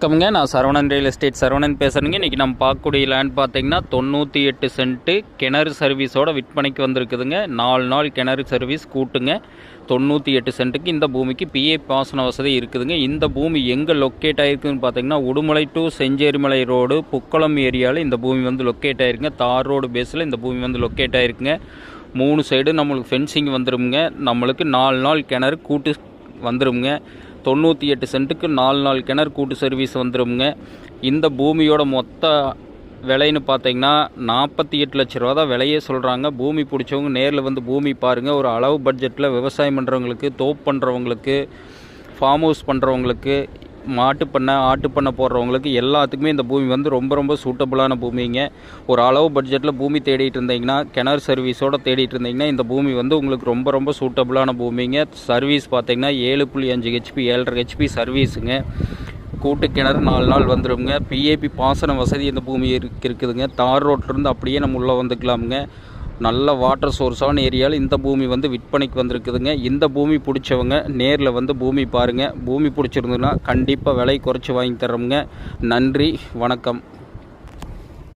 வணக்கம்ங்க. நான் Saravanan real estate Saravanan பேசுகிறேங்க இன்றைக்கி நம்ம பார்க்கக்கூடிய லேண்ட் பார்த்தீங்கன்னா தொண்ணூற்றி எட்டு சென்ட்டு கிணறு சர்வீஸோட விற்பனைக்கு வந்திருக்குதுங்க. நாலு நாள் கிணறு சர்வீஸ் கூட்டுங்க. தொண்ணூற்றி எட்டு சென்ட்டுக்கு இந்த பூமிக்கு பிஏ பாசன வசதி இருக்குதுங்க. இந்த பூமி எங்கே லொக்கேட் ஆகிருக்குன்னு பார்த்தீங்கன்னா உடுமலை டு செஞ்சேரிமலை ரோடு புக்கலம் ஏரியாவில் இந்த பூமி வந்து லொக்கேட் ஆகிருக்குங்க தார் ரோடு பேஸில் இந்த பூமி வந்து லொக்கேட் ஆகிருக்குங்க மூணு சைடு நம்மளுக்கு ஃபென்சிங் வந்துருமுங்க. நம்மளுக்கு நாலு நாள் கிணறு கூட்டு வந்துருமுங்க. தொண்ணூற்றி எட்டு சென்ட்டுக்கு நாலு நாலு கிணறு கூட்டு சர்வீஸ் வந்துடுங்க இந்த பூமியோட மொத்த விலைன்னு பார்த்தீங்கன்னா நாற்பத்தி எட்டு லட்ச ரூபா தான் விலையே சொல்கிறாங்க பூமி பிடிச்சவங்க நேரில் வந்து பூமி பாருங்கள் ஒரு அளவு பட்ஜெட்டில் விவசாயம் பண்ணுறவங்களுக்கு தோப்பு பண்ணுறவங்களுக்கு ஃபார்ம் ஹவுஸ் பண்ணுறவங்களுக்கு மாட்டு பண்ணை ஆட்டு பண்ணை போடுறவங்களுக்கு எல்லாத்துக்குமே இந்த பூமி வந்து ரொம்ப ரொம்ப சூட்டபுளான பூமிங்க. ஒரு அளவு பட்ஜெட்டில் பூமி தேடிட்டு இருந்தீங்கன்னா கிணறு சர்வீஸோடு தேடிட்டு இருந்தீங்கன்னா இந்த பூமி வந்து உங்களுக்கு ரொம்ப ரொம்ப சூட்டபுளான பூமிங்க. சர்வீஸ் பார்த்தீங்கன்னா ஏழு புள்ளி அஞ்சு ஹெச்பி ஏழரை ஹெச்பி சர்வீஸுங்க கூட்டு கிணறு நாலு நாள் வந்துடுங்க பிஏபி பாசன வசதி இந்த பூமி இருக்குதுங்க. தார் ரோட்லேருந்து அப்படியே நம்ம உள்ளே வந்துக்கலாமுங்க. நல்ல வாட்டர் சோர்ஸான ஏரியாவில் இந்த பூமி வந்து விற்பனைக்கு வந்திருக்குதுங்க. இந்த பூமி பிடிச்சவங்க நேரில் வந்து பூமி பாருங்கள் பூமி பிடிச்சிருந்துன்னா கண்டிப்பாக விலை குறைச்சி வாங்கி தர்றோமுங்க. நன்றி வணக்கம்.